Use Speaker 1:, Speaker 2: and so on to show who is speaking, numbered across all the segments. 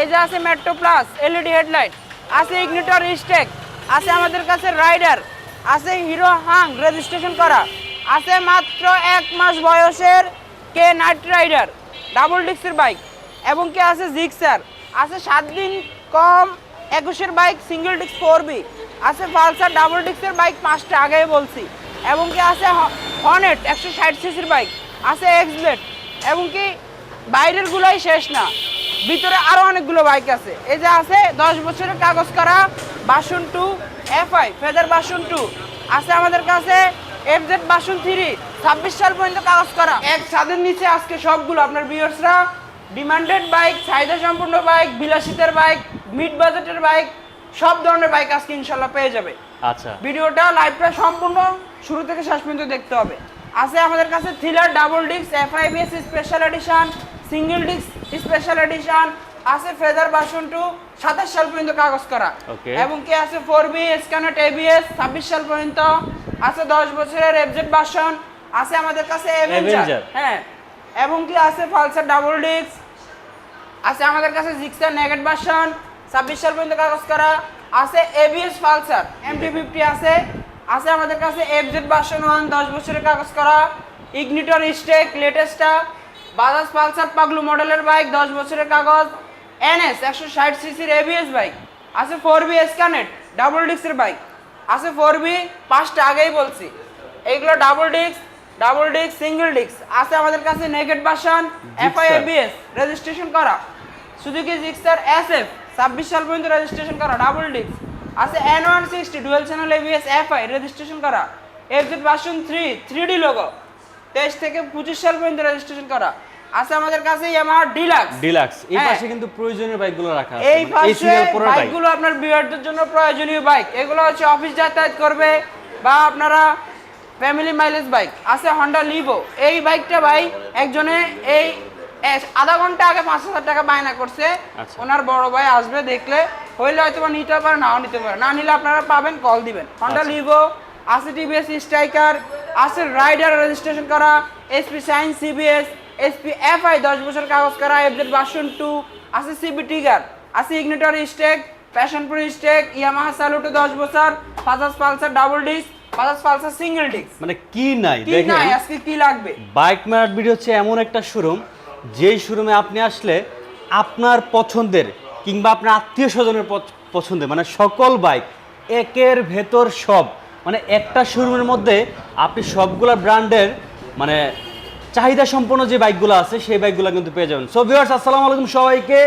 Speaker 1: এই যে আছে মেট্রো প্লাস এলইডি হেডলাইট আছে ইগনিটর স্টেক আছে আমাদের কাছে রাইডার আছে হিরো হাং রেজিস্ট্রেশন করা, আছে মাত্র এক মাস বয়সের কে নাইট রাইডার ডাবল ডিস্কের বাইক এবং কি আছে জিক্সার আছে সাত দিন কম একুশের bike single disc four V আছে পালসার ডাবল ডিস্কের বাইক পাঁচটা আগেই বলছি, এবং কি আছে হনেট একশো ষাট সিসির বাইক আছে এক্স ব্লেড এবং কি বাইরের গুলাই শেষ না। ভিতরে আরও অনেকগুলো বাইক আছে। এই যে আছে দশ বছরের কাগজ করা version two F I Fazer version two. আছে আমাদের কাছে এফ জেড বাসন থ্রি ছাব্বিশ সাল পর্যন্ত কাগজ করা। এক ছাদের নিচে আজকে সবগুলো আপনার ভিউয়ার্সরা ডিমান্ডেড বাইক চাহিদা সম্পূর্ণ বাইক বিলাসিতার বাইক মিড বাজেটের বাইক সব ধরনের বাইক আজকে ইনশাল্লাহ পেয়ে যাবে।
Speaker 2: আচ্ছা।
Speaker 1: ভিডিওটা লাইভটা সম্পূর্ণ শুরু থেকে শেষ পর্যন্ত দেখতে হবে। আছে আমাদের কাছে Thriller double disc FIBS special edition single disc special edition আছে ফেদার বাসন টু সাতাশ সাল পর্যন্ত কাগজ করা। এবং কি আছে ফোর বি স্ক্যানেট এবিএস ছাব্বিশ সাল পর্যন্ত। আছে দশ বছরের এফজেড বাসন আছে আমাদের কাছে অ্যাভেঞ্জার। হ্যাঁ। এবং কি আছে পালসার ডাবল ডিস্ক আছে আমাদের কাছে জিক্সার নেগেট ভার্সন ছাব্বিশ সাল পর্যন্ত কাগজ করা। আছে এবিএস পালসার এমটি ফিফটি আছে। আছে আমাদের কাছে এফজেড ভার্সন ওয়ান দশ বছরের কাগজ করা। ইগনিটর স্টেক লেটেস্টটা বাজাজ পালসার পাগলু মডেলের বাইক দশ বছরের কাগজ এনএস একশো ষাট সিসির এবিএস বাইক আছে ফোর বি স্ক্যানেট ডাবল ডিস্কের বাইক আছে ফোর বি পাঁচটা আগেই বলছি। এইগুলো double disc double disc single disc আছে আমাদের কাছে নেগেট ভার্সন এফআইএবিএস রেজিস্ট্রেশন করা। সুজুকি জিক্সার এস এফ ছাব্বিশ সাল পর্যন্ত রেজিস্ট্রেশন করা ডাবল ডিস্ক। আছে N one sixty dual channel ABS FI registration করা। FZ version three three D logo তেইশ থেকে পঁচিশ সাল পর্যন্ত রেজিস্ট্রেশন করা। আছে আমাদের কাছে ইয়ামাহা ডিলাক্স
Speaker 2: ডিলাক্স এই
Speaker 1: হ্যাঁ।
Speaker 2: পাশে কিন্তু প্রয়োজনীয় বাইকগুলো রাখা আছে।
Speaker 1: এই
Speaker 2: মানে
Speaker 1: পাশে বাইকগুলো আপনার বিয়ারদের জন্য প্রয়োজনীয় বাইক এগুলো হচ্ছে অফিস যাতায়াত করবে বা আপনারা ফ্যামিলি মাইলেজ বাইক আছে হন্ডা লিভো এই বাইকটা ভাই একজনে এই আধা ঘণ্টা আগে পাঁচ হাজার টাকা বায়না করছে।
Speaker 2: আচ্ছা।
Speaker 1: ওনার বড় ভাই আসবে দেখলে। হইলে হয়তো নিতে পারে নাও নিতে পারে। না নিলে আপনারা পাবেন কল দিবেন। হন্ডা
Speaker 2: আচ্ছা।
Speaker 1: লিভো আছে টিভিএস স্ট্রাইকার আছে রাইডার রেজিস্ট্রেশন করা SP Shine CBS SP FI দশ বছর কাগজ করা এফজেড ভার্সন টু আছে সিবি টিগার আছে Ignitor Xtec Passion Pro Xtec Yamaha Saluto দশ বছর Bajaj Pulsar double disc Bajaj Pulsar single disc
Speaker 2: মানে কি নাই?
Speaker 1: কি নাই? আজকে কি লাগবে?
Speaker 2: বাইক ম্যারাট ভিডিও হচ্ছে এমন একটা শোরুম যেই শোরুমে আপনি আসলে আপনার পছন্দের কিংবা আপনার আত্মীয় স্বজনের পছন্দের মানে সকল বাইক একের ভেতর সব মানে একটা শোরুমের মধ্যে আপনি সবগুলা ব্র্যান্ডের মানে চাহিদা সম্পন্ন যে বাইকগুলো আছে, সেই বাইকগুলো কিন্তু পেয়ে যাবেন। সো ভিউয়ার্স আসসালামু আলাইকুম সবাইকে।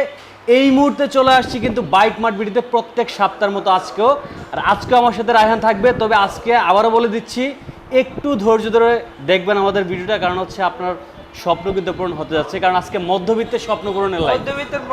Speaker 2: এই মুহূর্তে চলে আসছি কিন্তু বাইক ভিডিওতে প্রত্যেক সপ্তাহের মতো আজকেও। আর আজকেও আমার সাথে রায়হান থাকবে, তবে আজকে আবারও বলে দিচ্ছি, একটু ধৈর্য ধরে দেখবেন আমাদের ভিডিওটা, কারণ হচ্ছে আপনার স্বপ্ন কিন্তু পূরণ হতে যাচ্ছে। কারণ আজকে মধ্যবিত্তের স্বপ্ন পূরণের লাইভ
Speaker 1: মধ্যবিত্তের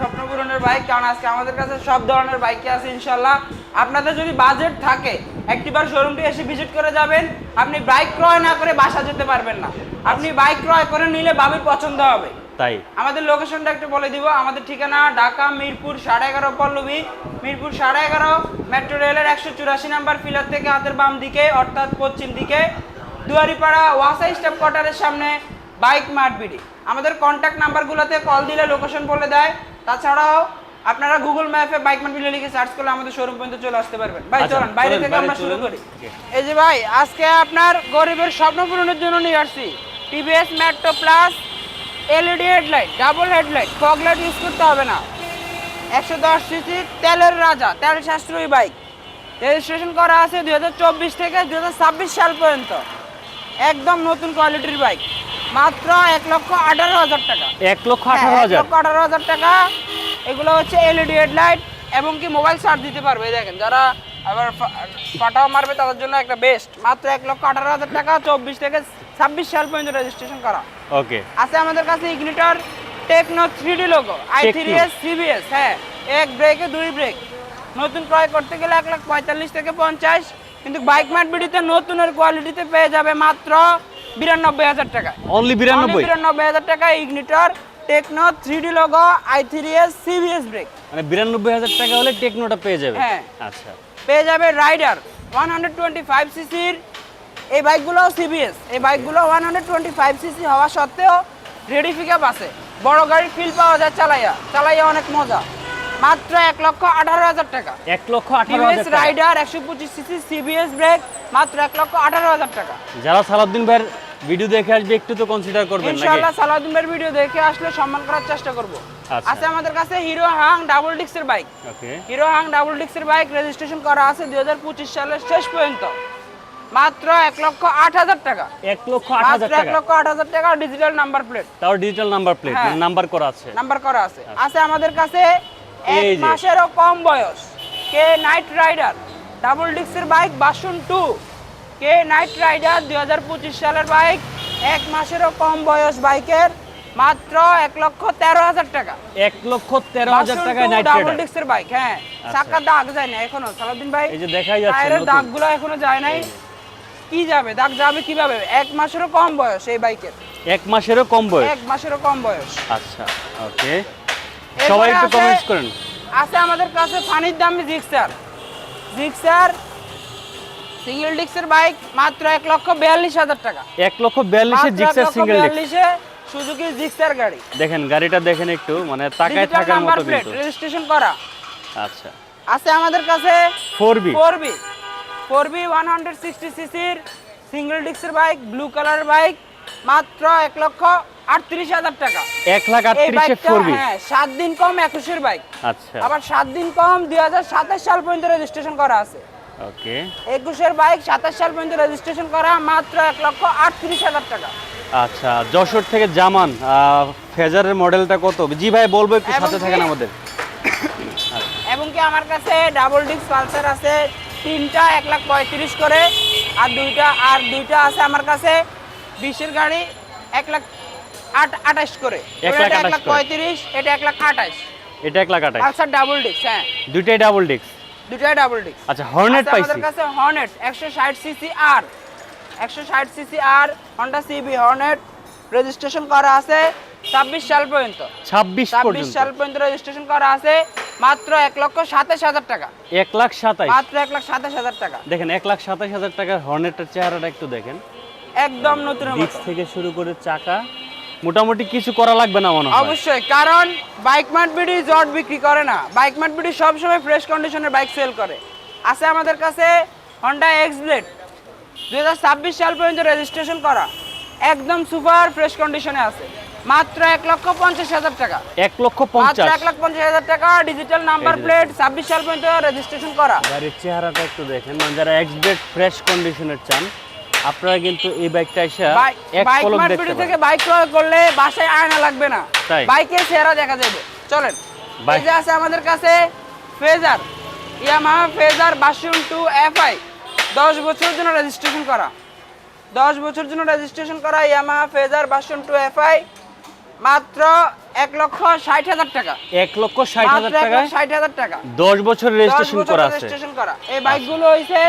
Speaker 1: স্বপ্ন পূরণের বাইক, কারণ আজকে আমাদের কাছে সব ধরনের বাইকই আছে ইনশাল্লাহ আপনাদের যদি বাজেট থাকে একটিবার শোরুমটি এসে ভিজিট করে যাবেন। আপনি বাইক ক্রয় না করে বাসা যেতে পারবেন না। আপনি বাইক ক্রয় করে নিলে বাবির পছন্দ হবে।
Speaker 2: তাই?
Speaker 1: আমাদের লোকেশনটা একটু বলে দিব। আমাদের ঠিকানা ঢাকা মিরপুর সাড়ে এগারো পল্লবী। মিরপুর সাড়ে এগারো মেট্রো রেলের একশো চুরাশি নাম্বার ফিলার থেকে হাতের বাম দিকে অর্থাৎ পশ্চিম দিকে। দুয়ারিপাড়া ওয়াসা স্টেপ কোয়ার্টারের সামনে বাইক মার্ট বিডি। আমাদের কন্ট্যাক্ট নাম্বারগুলোতে কল দিলে লোকেশন বলে দেয়। তাছাড়াও আপনারা গুগল ম্যাপে বাইক বিডি লিখে সার্চ করলে আমাদের শোরুম পর্যন্ত চলে আসতে পারবেন। ভাই
Speaker 2: আচ্ছা,
Speaker 1: চলেন বাইরে থেকে আমরা শুরু করি। এই যে ভাই আজকে আপনার গরিবের স্বপ্ন পূরণের জন্য নিয়ে আসছি। TVS Metro Plus LED headlight double headlight fog light use করতে হবে না। একশো দশ সিসি তেলের রাজা তেল সাশ্রয়ী বাইক রেজিস্ট্রেশন করা আছে দু হাজার চব্বিশ থেকে দু হাজার ছাব্বিশ সাল পর্যন্ত। একদম নতুন কোয়ালিটির বাইক মাত্র এক লক্ষ আঠারো হাজার টাকা।
Speaker 2: এক লক্ষ আঠারো
Speaker 1: হ্যাঁ,
Speaker 2: হাজার।
Speaker 1: লক্ষ আঠারো হাজার টাকা। এগুলো হচ্ছে এলইডি হেডলাইট এবং কি মোবাইল চার্জ দিতে পারবে দেখেন। যারা আবার ফাটাও মারবে তাদের জন্য একটা বেস্ট মাত্র এক লক্ষ আঠারো হাজার টাকা চব্বিশ থেকে ছাব্বিশ সাল পর্যন্ত রেজিস্ট্রেশন করা।
Speaker 2: ওকে
Speaker 1: আছে আমাদের কাছে Ignitor Techno three D logo I three. S CBS হ্যাঁ। এক ব্রেকে দুই ব্রেক নতুন ক্রয় করতে গেলে এক লাখ পঁয়তাল্লিশ থেকে পঞ্চাশ কিন্তু বাইক ম্যাট বিডিতে নতুনের কোয়ালিটিতে পেয়ে যাবে মাত্র বিরানব্বই হাজার টাকা
Speaker 2: অনলি বিরানব্বই?
Speaker 1: বিরানব্বই হাজার টাকা Ignitor Techno three D logo I three S CBS brake
Speaker 2: মানে বিরানব্বই হাজার টাকা হলে টেকনোটা পেয়ে যাবে?
Speaker 1: হ্যাঁ।
Speaker 2: আচ্ছা।
Speaker 1: পেয়ে যাবে Raider one hundred twenty five সিসির এই বাইকগুলোও সিবিএস এই বাইকগুলো one hundred twenty five CC হওয়া সত্ত্বেও রেডি পিক আছে। বড় গাড়ি ফিল পাওয়া যায় চালাইয়া। চালাইয়া অনেক মজা। মাত্র এক লক্ষ আঠারো হাজার টাকা।
Speaker 2: এক লক্ষ আঠারো হাজার।
Speaker 1: রাইডার একশো পঁচিশ সিসি সিবিএস ব্রেক মাত্র এক লক্ষ আঠারো হাজার টাকা।
Speaker 2: যারা সালাউদ্দিন ভাইয়ের ভিডিও দেখে আসবে একটু তো কনসিডার করবেন নাকি?
Speaker 1: ইনশাআল্লাহ সালাউদ্দিনের ভিডিও দেখে আসলে সম্মান করার চেষ্টা করব।
Speaker 2: আচ্ছা।
Speaker 1: আছে আমাদের কাছে hero Hunk double ডিক্সের bike.
Speaker 2: Okay.
Speaker 1: Hero Hunk double ডিক্সের bike registration করা আছে দুই হাজার পঁচিশ সালের শেষ পর্যন্ত। মাত্র এক লক্ষ আট হাজার টাকা।
Speaker 2: এক লক্ষ আট হাজার
Speaker 1: মাত্র এক লক্ষ আট হাজার টাকা ডিজিটাল নাম্বার প্লেট
Speaker 2: তাও ডিজিটাল নাম্বার প্লেট। মানে নাম্বার করা আছে।
Speaker 1: নাম্বার করা আছে। আছে আমাদের কাছে এক
Speaker 2: এই
Speaker 1: মাসেরও কম বয়স। কে নাইট রাইডার ডাবল ডিক্সের বাইক বাসন টু। কে নাইট রাইডার দুই সালের বাইক এক মাসেরও কম বয়স বাইকের মাত্র এক লক্ষ তেরো হাজার টাকা।
Speaker 2: এক লক্ষ তেরো হাজার টাকায় নাইট
Speaker 1: ডাবল ডিক্সের বাইক হ্যাঁ। চাকা দাগ যায় না এখনও সালাউদ্দিন ভাই।
Speaker 2: এই যে দেখাই যাচ্ছে
Speaker 1: টায়ারের
Speaker 2: নতুন।
Speaker 1: দাগগুলো এখনও যায় নাই। কি যাবে? দাগ যাবে কীভাবে? এক মাসেরও কম বয়স এই বাইকের।
Speaker 2: এক মাসেরও কম বয়স?
Speaker 1: এক মাসেরও কম বয়স।
Speaker 2: আচ্ছা ওকে। সবাই একটু কমেন্টস করেন।
Speaker 1: আছে আমাদের কাছে ফানির দামি জিক্সার জিক্সার সিঙ্গেল ডিক্সের বাইক মাত্র এক লক্ষ বিয়াল্লিশ হাজার টাকা।
Speaker 2: এক লক্ষ বিয়াল্লিশে
Speaker 1: মাত্র
Speaker 2: জিক্সার সিঙ্গেল
Speaker 1: বিয়াল্লিশে সুজুকি জিক্সার গাড়ি।
Speaker 2: দেখেন গাড়িটা দেখেন একটু মানে তাকায় থাকার মতো কিন্তু।
Speaker 1: রেজিস্ট্রেশন করা।
Speaker 2: আচ্ছা।
Speaker 1: আছে আমাদের কাছে
Speaker 2: four V
Speaker 1: four V four V one hundred sixty সিসির সিঙ্গেল ডিক্সের বাইক ব্লু কালার বাইক মাত্র এক লক্ষ আটত্রিশ হাজার টাকা।
Speaker 2: এক লাখ আটত্রিশে
Speaker 1: হ্যাঁ সাত দিন কম একুশের বাইক
Speaker 2: আচ্ছা।
Speaker 1: আবার সাত দিন কম দুই হাজার সাতাশ সাল পর্যন্ত রেজিস্ট্রেশন করা আছে।
Speaker 2: ওকে
Speaker 1: একুশের বাইক সাতাশ সাল পর্যন্ত রেজিস্ট্রেশন করা মাত্র এক লক্ষ আটত্রিশ হাজার টাকা।
Speaker 2: আচ্ছা যশোর থেকে জামান ফেজারের মডেলটা কত? জি ভাই বলব একটু সাথে থাকেন আমাদের।
Speaker 1: এবং কি আমার কাছে ডাবল ডিস্ক পালসার আছে তিনটা এক লাখ পঁয়ত্রিশ করে আর দুইটা আর দুইটা আছে আমার কাছে। বিশের গাড়ি এক লাখ আট আঠাশ করে।
Speaker 2: এক লাখ
Speaker 1: এক লাখ পঁয়ত্রিশ এটা এক লাখ আঠাশ।
Speaker 2: এটা এক লাখ আঠাশ।
Speaker 1: পালসার ডাবল ডিস্ক হ্যাঁ।
Speaker 2: দুইটাই ডাবল ডিস্ক
Speaker 1: দুটাই ডাবল ডিস্ক
Speaker 2: আচ্ছা হর্নেট পাইছি
Speaker 1: আমাদের কাছে হর্নেট একশো ষাট সিসি আর একশো ষাট সিসি আর হন্ডা সিবি হর্নেট রেজিস্ট্রেশন করা আছে ছাব্বিশ সাল পর্যন্ত।
Speaker 2: ছাব্বিশ
Speaker 1: ছাব্বিশ
Speaker 2: পর্যন্ত।
Speaker 1: সাল পর্যন্ত রেজিস্ট্রেশন করা আছে মাত্র এক লক্ষ সাতাশ হাজার টাকা।
Speaker 2: এক লাখ সাতাইশ।
Speaker 1: মাত্র এক লাখ সাতাশ হাজার টাকা।
Speaker 2: দেখেন এক লাখ সাতাশ হাজার টাকার হর্নেটের চেহারাটা একটু দেখেন।
Speaker 1: একদম নতুন
Speaker 2: ডিস্ক থেকে শুরু করে চাকা মোটামুটি কিছু করা লাগবে না মনে হয়।
Speaker 1: অবশ্যই কারণ বাইক মার্ট বিডি জট বিক্রি করে না। বাইক মার্ট বিডি সবসময় ফ্রেশ কন্ডিশনের বাইক সেল করে। আছে আমাদের কাছে হন্ডা এক্স ব্লেড দুই হাজার ছাব্বিশ সাল পর্যন্ত রেজিস্ট্রেশন করা। একদম সুপার ফ্রেশ কন্ডিশনে আছে। মাত্র এক লক্ষ পঞ্চাশ হাজার টাকা।
Speaker 2: এক লক্ষ পঞ্চাশ।
Speaker 1: এক লাখ পঞ্চাশ হাজার টাকা ডিজিটাল নাম্বার প্লেট ছাব্বিশ সাল পর্যন্ত রেজিস্ট্রেশন করা।
Speaker 2: গাড়ির চেহারাটা একটু দেখেন মানে যারা এক্সব্রেড ফ্রেশ কন্ডিশনের চান আপনারা কিন্তু এই বাইকটা এসে এক পলক দেখতে
Speaker 1: থেকে বাইক ক্রয় করলে বাসায় আয়না লাগবে না।
Speaker 2: তাই?
Speaker 1: বাইকের চেহারা দেখা যাবে। চলেন। এই যে আছে আমাদের কাছে Fazer Yamaha Fazer version two FI দশ বছরের জন্য রেজিস্ট্রেশন করা। দশ বছরের জন্য রেজিস্ট্রেশন করা Yamaha Fazer version two FI মাত্র এক লক্ষ ষাট হাজার টাকা।
Speaker 2: এক লক্ষ ষাট হাজার
Speaker 1: লক্ষ ষাট হাজার টাকা।
Speaker 2: দশ বছর রেজিস্ট্রেশন করা আছে।
Speaker 1: রেজিস্ট্রেশন করা। এই বাইকগুলো হইছে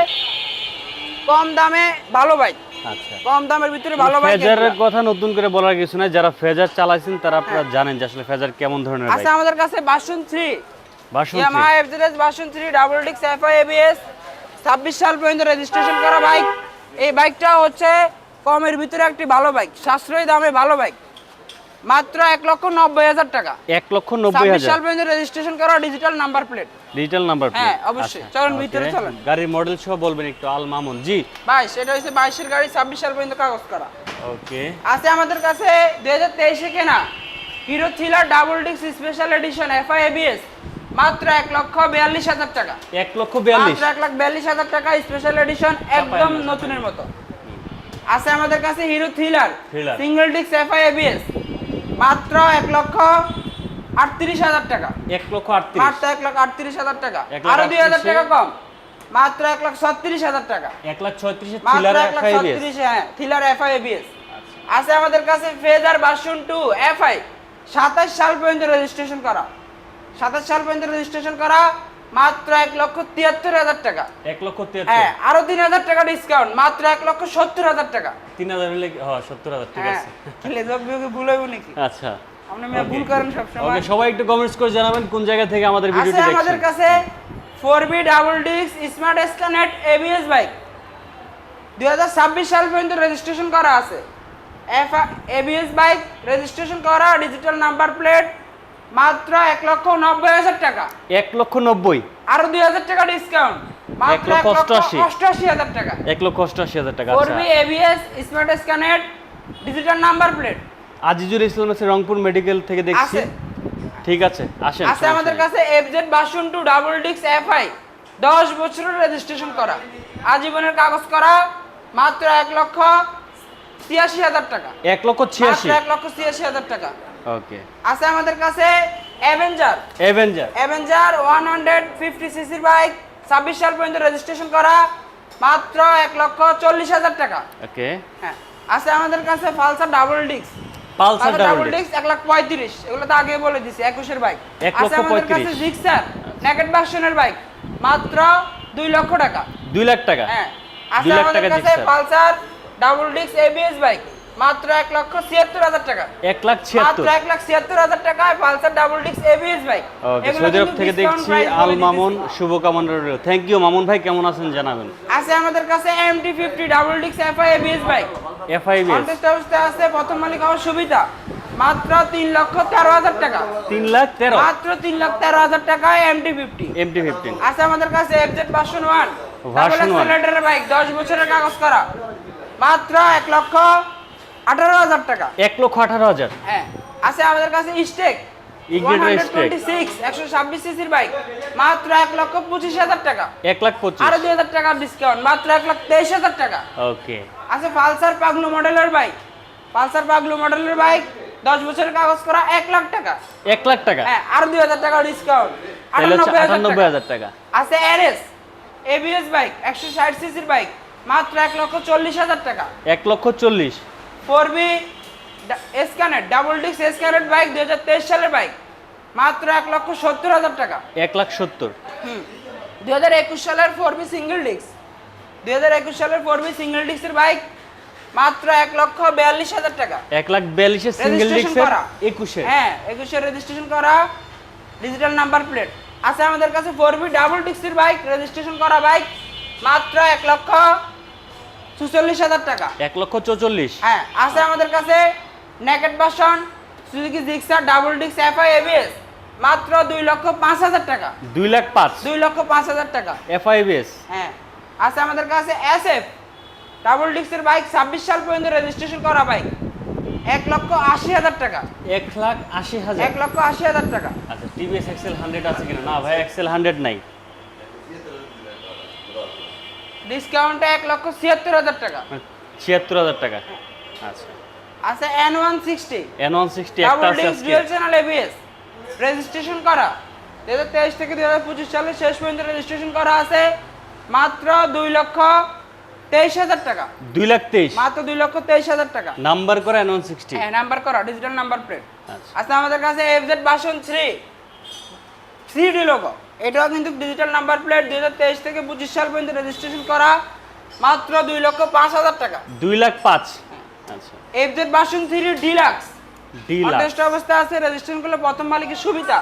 Speaker 1: কম দামে ভালো বাইক।
Speaker 2: আচ্ছা।
Speaker 1: কম দামের ভিতরে ভালো বাইক
Speaker 2: ফেজারের কথা নতুন করে বলার কিছু নাই। যারা ফেজার চালাইছেন তারা আপনারা জানেন যে আসলে ফেজার কেমন ধরনের
Speaker 1: আছে
Speaker 2: বাইক।
Speaker 1: হ্যাঁ। আমাদের কাছে বাসন থ্রি
Speaker 2: বাসন
Speaker 1: ইয়ামাহা এফজেডএস বাসন 3 ডাবল ডিক্স এফআই এবিএস ছাব্বিশ সাল পর্যন্ত রেজিস্ট্রেশন করা বাইক। এই বাইকটা হচ্ছে কমের ভিতরে একটি ভালো বাইক। সাশ্রয়ী দামে ভালো বাইক। মাত্র এক লক্ষ নব্বই হাজার টাকা।
Speaker 2: এক লক্ষ নব্বই হাজার।
Speaker 1: সাল পর্যন্ত রেজিস্ট্রেশন করা digital number plate
Speaker 2: digital number
Speaker 1: হ্যাঁ, অবশ্যই। চলুন ভিতরে চলেন।
Speaker 2: গাড়ির মডেল সহ বলবেন একটু আল মামুন। জি।
Speaker 1: বাইশ এটা হচ্ছে বাইশের গাড়ি ছাব্বিশ সাল পর্যন্ত কাগজ করা।
Speaker 2: ওকে।
Speaker 1: আছে আমাদের কাছে দুই হাজার তেইশে কেনা। হিরো থ্রিলার ডাবল ডিক্স স্পেশাল এডিশন এফআই এবিএস মাত্র এক লক্ষ বিয়াল্লিশ হাজার টাকা।
Speaker 2: এক লক্ষ বিয়াল্লিশ।
Speaker 1: মাত্র এক লাখ বিয়াল্লিশ হাজার টাকা স্পেশাল এডিশন একদম নতুনের মতো। আছে আমাদের কাছে হিরো থ্রিলার। সিঙ্গেল ডিক্স এফআই এবিএস মাত্র এক লক্ষ আটত্রিশ হাজার টাকা।
Speaker 2: এক লক্ষ আটত্রিশ।
Speaker 1: মাত্র এক লক্ষ আটত্রিশ হাজার টাকা। আরও দুই হাজার টাকা কম। মাত্র এক লাখ ছত্রিশ হাজার টাকা।
Speaker 2: এক লাখ ছত্রিশ
Speaker 1: মাত্র এক লাখ ছত্রিশ হ্যাঁ থ্রিলার এফআই এবিএস আছে আমাদের কাছে ফেজার বাসুন টু এফআই সাতাশ সাল পর্যন্ত রেজিস্ট্রেশন করা। সাতাশ সাল পর্যন্ত রেজিস্ট্রেশন করা। মাত্র এক লক্ষ তিয়াত্তর হাজার টাকা।
Speaker 2: এক লক্ষ
Speaker 1: হ্যাঁ আরও তিন হাজার টাকা ডিসকাউন্ট মাত্র এক লক্ষ সত্তর হাজার টাকা।
Speaker 2: তিন হাজার হলে হ্যাঁ সত্তর হাজার ঠিক
Speaker 1: হ্যাঁ
Speaker 2: আছে।
Speaker 1: নাকি?
Speaker 2: আচ্ছা।
Speaker 1: আপনি ভুল করেন সবসময়।
Speaker 2: ওকে সবাই একটু কমেন্টস করে জানাবেন কোন জায়গা থেকে আমাদের ভিডিওটি
Speaker 1: আমাদের কাছে four B double disc smart এসকানেট ABS bike দুই হাজার ছাব্বিশ সাল পর্যন্ত রেজিস্ট্রেশন করা আছে। এবিএস বাইক রেজিস্ট্রেশন করা ডিজিটাল নাম্বার প্লেট মাত্র এক লক্ষ নব্বই হাজার টাকা।
Speaker 2: এক লক্ষ নব্বই।
Speaker 1: আরও দুই হাজার টাকা ডিসকাউন্ট মাত্র
Speaker 2: এক লক্ষ অষ্টআশি।
Speaker 1: অষ্টআশি হাজার টাকা।
Speaker 2: এক লক্ষ অষ্টআশি হাজার টাকা
Speaker 1: ফোর
Speaker 2: আচ্ছা
Speaker 1: B ABS smart স্ক্যানেট digital number plate
Speaker 2: Azizur Islam আছে রংপুর মেডিকেল থেকে দেখছি। ঠিক আছে আসেন
Speaker 1: আছে আমাদের কাছে এফজেড বাসন টু ডাবল ডিক্স এফআই দশ বছরের রেজিস্ট্রেশন করা। আজীবনের কাগজ করা মাত্র এক লক্ষ ছিয়াশি হাজার টাকা।
Speaker 2: এক লক্ষ ছিয়াশি।
Speaker 1: এক লক্ষ ছিয়াশি হাজার টাকা।
Speaker 2: ওকে।
Speaker 1: আছে আমাদের কাছে Avenger
Speaker 2: Avenger
Speaker 1: Avenger one hundred fifty সিসির বাইক ছাব্বিশ সাল পর্যন্ত রেজিস্ট্রেশন করা মাত্র এক লক্ষ চল্লিশ হাজার টাকা।
Speaker 2: ওকে।
Speaker 1: হ্যাঁ আছে আমাদের কাছে পালসার ডাবল ডিক্স
Speaker 2: পালসার ডাবল
Speaker 1: ডিক্স এক লাখ পঁয়ত্রিশ। এগুলো তো আগে বলে দিছি একুশের বাইক আছে আমাদের কাছে জিক্সার নেকেট ভার্সনের বাইক মাত্র দুই লক্ষ টাকা।
Speaker 2: দুই লাখ টাকা।
Speaker 1: হ্যাঁ আছে আমাদের কাছে পালসার ডাবল ডিক্স এবিএস বাইক মাত্র এক লক্ষ ছিয়াত্তর হাজার টাকা।
Speaker 2: এক লাখ ছিয়াত্তর।
Speaker 1: এক লাখ ছিয়াত্তর হাজার টাকায় পালসার ডাবল ডিক্স এবিএস
Speaker 2: ওকে সৌদি আরব থেকে দেখছি আল মামুন শুভকামনা রইল। থ্যাংক ইউ মামুন ভাই কেমন আছেন জানাবেন?
Speaker 1: আছে আমাদের কাছে এমটি ফিফটি ডাবল ডিক্স FI ABS bike
Speaker 2: FI BS
Speaker 1: contest অবস্থায় আছে প্রথম মালিক হওয়ার সুবিধা। মাত্র তিন লক্ষ তেরো হাজার টাকা।
Speaker 2: তিন লাখ তেরো?
Speaker 1: মাত্র তিন লাখ তেরো হাজার টাকায় এমটি ফিফটি
Speaker 2: এমটি ফিফটিন
Speaker 1: আছে আমাদের কাছে FZ version one
Speaker 2: Version one।
Speaker 1: Bike দশ বছরের কাগজ করা। মাত্র এক লক্ষ আঠারো হাজার টাকা।
Speaker 2: এক লক্ষ আঠারো হাজার।
Speaker 1: হ্যাঁ আছে আমাদের কাছে স্টেক। মাত্র এক লক্ষ পঁচিশ হাজার টাকা।
Speaker 2: এক লাখ
Speaker 1: আরও দুই হাজার টাকা ডিসকাউন্ট মাত্র এক লাখ তেইশ হাজার টাকা।
Speaker 2: ওকে
Speaker 1: আছে পালসার পাগলু মডেলের বাইক পালসার পাগলু মডেলের বাইক দশ বছরের কাগজ করা এক লাখ টাকা।
Speaker 2: এক লাখ টাকা?
Speaker 1: হ্যাঁ আরও দুই হাজার টাকা ডিসকাউন্ট আটানব্বই হাজার
Speaker 2: টাকা।
Speaker 1: আছে এরএস এবিএস বাইক একশো ষাট সিসির বাইক মাত্র এক লক্ষ চল্লিশ হাজার টাকা।
Speaker 2: এক লক্ষ চল্লিশ।
Speaker 1: ফোর বি স্ক্যানেট ডাবল ডিক্স স্ক্যানেট বাইক দুই হাজার তেইশ সালের বাইক। মাত্র এক লক্ষ সত্তর হাজার টাকা।
Speaker 2: এক লাখ সত্তর।
Speaker 1: হুম। দুই হাজার একুশ সালের ফোর বি সিঙ্গেল ডিক্স দুই হাজার একুশ সালের ফোর বি সিঙ্গেল ডিক্সের বাইক মাত্র এক লক্ষ বিয়াল্লিশ হাজার টাকা।
Speaker 2: এক লাখ বিয়াল্লিশের সিঙ্গেল
Speaker 1: করা।
Speaker 2: একুশে।
Speaker 1: হ্যাঁ একুশে রেজিস্ট্রেশন করা। ডিজিটাল নাম্বার প্লেট আছে আমাদের কাছে ফোর বি ডাবল ডিক্সির বাইক রেজিস্ট্রেশন করা বাইক মাত্র এক লক্ষ চুচল্লিশ হাজার টাকা।
Speaker 2: এক লক্ষ চৌচল্লিশ।
Speaker 1: হ্যাঁ আছে আমাদের কাছে naked version Suzuki Gixxer double ডিক্স এফআই এবিএস মাত্র দুই লক্ষ পাঁচ হাজার টাকা।
Speaker 2: দুই লাখ পাঁচ।
Speaker 1: দুই লক্ষ পাঁচ হাজার টাকা।
Speaker 2: এফআইবিএস
Speaker 1: হ্যাঁ আছে আমাদের কাছে এস এফ ডাবল ডিক্সের বাইক ছাব্বিশ সাল পর্যন্ত রেজিস্ট্রেশন করা বাইক। এক লক্ষ আশি হাজার টাকা।
Speaker 2: এক লাখ আশি হাজার।
Speaker 1: এক লক্ষ আশি হাজার টাকা।
Speaker 2: আচ্ছা টিভিএস এক্সেল হান্ড্রেড আছে কিনা? না ভাই এক্সেল হান্ড্রেড নাই।
Speaker 1: ডিসকাউন্টে এক লক্ষ ছিয়াত্তর হাজার টাকা।
Speaker 2: ছিয়াত্তর হাজার টাকা। আচ্ছা।
Speaker 1: আছে N one sixty
Speaker 2: N one sixty একটা আছে
Speaker 1: ডিক্স চ্যানেল এবিএস রেজিস্ট্রেশন করা। দু হাজার তেইশ থেকে দু হাজার পঁচিশ সালে শেষ পর্যন্ত রেজিস্ট্রেশন করা আছে। মাত্র দুই লক্ষ তেইশ হাজার টাকা।
Speaker 2: দুই লাখ তেইশ।
Speaker 1: মাত্র দুই লক্ষ তেইশ হাজার টাকা।
Speaker 2: নাম্বার করে এন ওয়ান সিক্সটি
Speaker 1: হ্যাঁ নাম্বার করা ডিজিটাল নাম্বার প্লেট
Speaker 2: আচ্ছা।
Speaker 1: আচ্ছা আমাদের কাছে FZ version three three D logo এটাও কিন্তু ডিজিটাল নাম্বার প্লেট দুই হাজার তেইশ থেকে পঁচিশ সাল পর্যন্ত রেজিস্ট্রেশন করা মাত্র দুই লক্ষ পাঁচ হাজার টাকা।
Speaker 2: দুই লাখ পাঁচ। আচ্ছা।
Speaker 1: FZ version three deluxe
Speaker 2: D lakh
Speaker 1: কন্টেস্ট অবস্থা আছে রেজিস্ট্রেশন করলে প্রথম মালিকের সুবিধা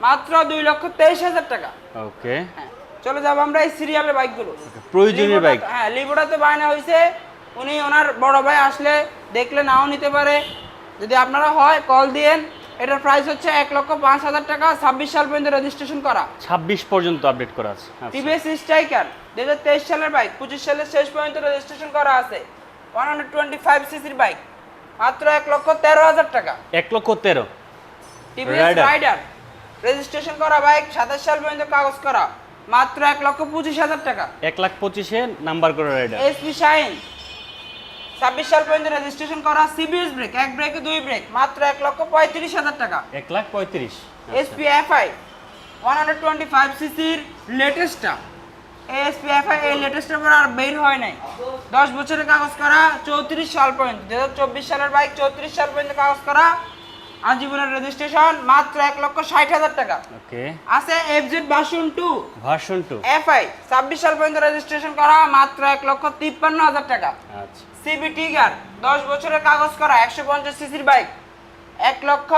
Speaker 1: মাত্র দুই লক্ষ তেইশ হাজার টাকা।
Speaker 2: ওকে
Speaker 1: হ্যাঁ। চলে যাব আমরা এই সিরিয়ালের বাইকগুলো
Speaker 2: প্রয়োজনীয় বাইক
Speaker 1: হ্যাঁ লিবোটাতে বায়না হয়েছে। উনি ওনার বড় ভাই আসলে দেখলে নাও নিতে পারে। যদি আপনারা হয় কল দিয়েন। এটার প্রাইস হচ্ছে এক লক্ষ পাঁচ হাজার টাকা ছাব্বিশ সাল পর্যন্ত রেজিস্ট্রেশন করা।
Speaker 2: ছাব্বিশ পর্যন্ত আপডেট করা আছে।
Speaker 1: টিভিএস স্ট্রাইকার দু হাজার তেইশ সালের বাইক পঁচিশ সালের শেষ পর্যন্ত রেজিস্ট্রেশন করা আছে। ওয়ান হান্ড্রেড টোয়েন্টি ফাইভ সিসির বাইক মাত্র এক লক্ষ তেরো হাজার টাকা।
Speaker 2: এক লক্ষ তেরো।
Speaker 1: টিভিএস রাইডার রেজিস্ট্রেশন করা বাইক সাতাশ সাল পর্যন্ত কাগজ করা মাত্র এক লক্ষ পঁচিশ হাজার টাকা।
Speaker 2: এক লাখ পঁচিশে নাম্বার করে রাইডার
Speaker 1: এসপি শাইন ছাব্বিশ সাল পর্যন্ত রেজিস্ট্রেশন করা সিবিএস ব্রেক এক ব্রেকে দুই ব্রেক মাত্র এক লক্ষ পঁয়ত্রিশ হাজার টাকা।
Speaker 2: এক লাখ পঁয়ত্রিশ।
Speaker 1: SP FI one hundred twenty five সিসির লেটেস্টটা এসপি এফআই এই লেটেস্টের পর আর বের হয় নাই। দশ বছরের কাগজ করা চৌত্রিশ সাল পর্যন্ত দু হাজার চব্বিশ সালের বাইক চৌত্রিশ সাল পর্যন্ত কাগজ করা আজীবনের রেজিস্ট্রেশন মাত্র এক লক্ষ ষাট হাজার টাকা।
Speaker 2: ওকে
Speaker 1: আছে এফজেড বাসন টু
Speaker 2: ভার্সন টু
Speaker 1: এফআই ছাব্বিশ সাল পর্যন্ত রেজিস্ট্রেশন করা মাত্র এক লক্ষ তিপ্পান্ন হাজার টাকা।
Speaker 2: আচ্ছা।
Speaker 1: সিবি টিগার দশ বছরের কাগজ করা একশো পঞ্চাশ সিসির বাইক এক লক্ষ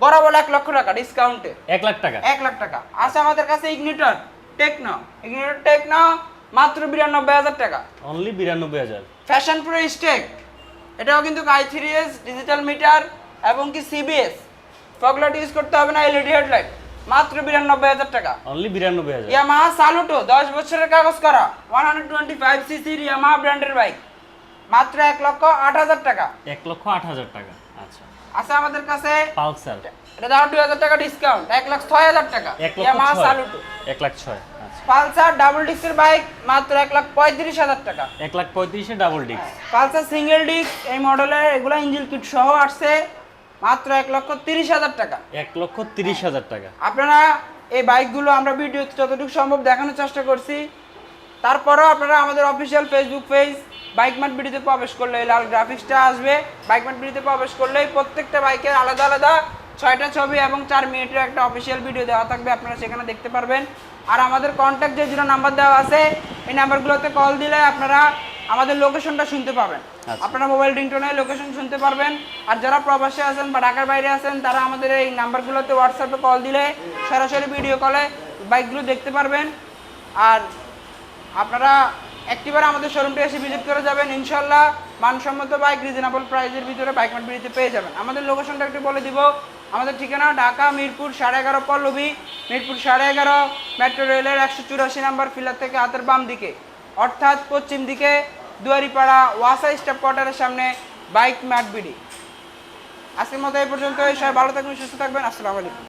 Speaker 1: বরাবর এক লক্ষ টাকা ডিসকাউন্টে
Speaker 2: এক লাখ টাকা?
Speaker 1: এক লাখ টাকা। আছে আমাদের কাছে ইগনিটর টেকনো ইগনিটর টেকনো মাত্র বিরানব্বই হাজার টাকা।
Speaker 2: অনলি বিরানব্বই হাজার।
Speaker 1: ফ্যাশন প্রো স্টেক এটাও কিন্তু i three S digital meter এবং কি সিবিএস ফগলাইট ইউজ করতে হবে না এলইডি হেডলাইট মাত্র বিরানব্বই হাজার টাকা।
Speaker 2: অনলি বিরানব্বই হাজার।
Speaker 1: ইয়ামাহা সালুটো দশ বছরের কাগজ করা ওয়ান হান্ড্রেড টোয়েন্টি ফাইভ সিসির ইয়ামাহা ব্র্যান্ডের বাইক মাত্র এক লক্ষ আট হাজার টাকা।
Speaker 2: এক লক্ষ আট হাজার টাকা আচ্ছা।
Speaker 1: আছে আমাদের কাছে
Speaker 2: পালসার
Speaker 1: এটা দাও দুই হাজার টাকা ডিসকাউন্ট এক লাখ ছয় হাজার টাকা ইয়ামাহা সালুটো
Speaker 2: এক লাখ ছয় আচ্ছা।
Speaker 1: পালসার ডাবল ডিস্কের বাইক মাত্র এক লাখ পঁয়ত্রিশ হাজার টাকা।
Speaker 2: এক লাখ পঁয়ত্রিশে double disc
Speaker 1: Pulsar single disc এই মডেলের এগুলো ইঞ্জিন কিট সহ আসছে। মাত্র এক লক্ষ তিরিশ হাজার টাকা।
Speaker 2: এক লক্ষ তিরিশ হাজার টাকা।
Speaker 1: আপনারা এই বাইকগুলো আমরা ভিডিওতে যতটুকু সম্ভব দেখানোর চেষ্টা করছি। তারপরেও আপনারা আমাদের official Facebook page bike mart ভিডিওতে প্রবেশ করলে এই লাল গ্রাফিক্সটা আসবে। বাইক মার্ট ভিডিওতে প্রবেশ করলেই প্রত্যেকটা বাইকের আলাদা আলাদা ছয়টা ছবি এবং চার মিনিটের একটা অফিসিয়াল ভিডিও দেওয়া থাকবে আপনারা সেখানে দেখতে পারবেন। আর আমাদের কন্ট্যাক্ট যে দুটো নাম্বার দেওয়া আছে এই নাম্বারগুলোতে কল দিলে আপনারা আমাদের লোকেশনটা শুনতে পাবেন।
Speaker 2: আচ্ছা।
Speaker 1: আপনারা মোবাইল রিংটোনে লোকেশন শুনতে পারবেন। আর যারা প্রবাসে আছেন বা ঢাকার বাইরে আছেন তারা আমাদের এই নাম্বারগুলোতে হোয়াটসঅ্যাপে কল দিলে সরাসরি ভিডিও কলে বাইকগুলো দেখতে পারবেন। আর আপনারা একটিবার আমাদের শোরুমটি এসে ভিজিট করে যাবেন। ইনশাল্লাহ মানসম্মত বাইক রিজনেবল প্রাইসের ভিতরে বাইক মার্ট বিড়িতে পেয়ে যাবেন। আমাদের লোকেশনটা একটু বলে দিব। আমাদের ঠিকানা ঢাকা মিরপুর সাড়ে এগারো পল্লবী মিরপুর সাড়ে এগারো মেট্রো রেলের একশো চুরাশি নাম্বার ফিলার থেকে হাতের বাম দিকে। অর্থাৎ পশ্চিম দিকে দুয়ারিপাড়া ওয়াসা স্টাফ কোয়ার্টারের সামনে বাইক ম্যাট বিডি। আজকের মতো এই পর্যন্ত সবাই ভালো থাকবেন, সুস্থ থাকবেন, আসসালামু আলাইকুম।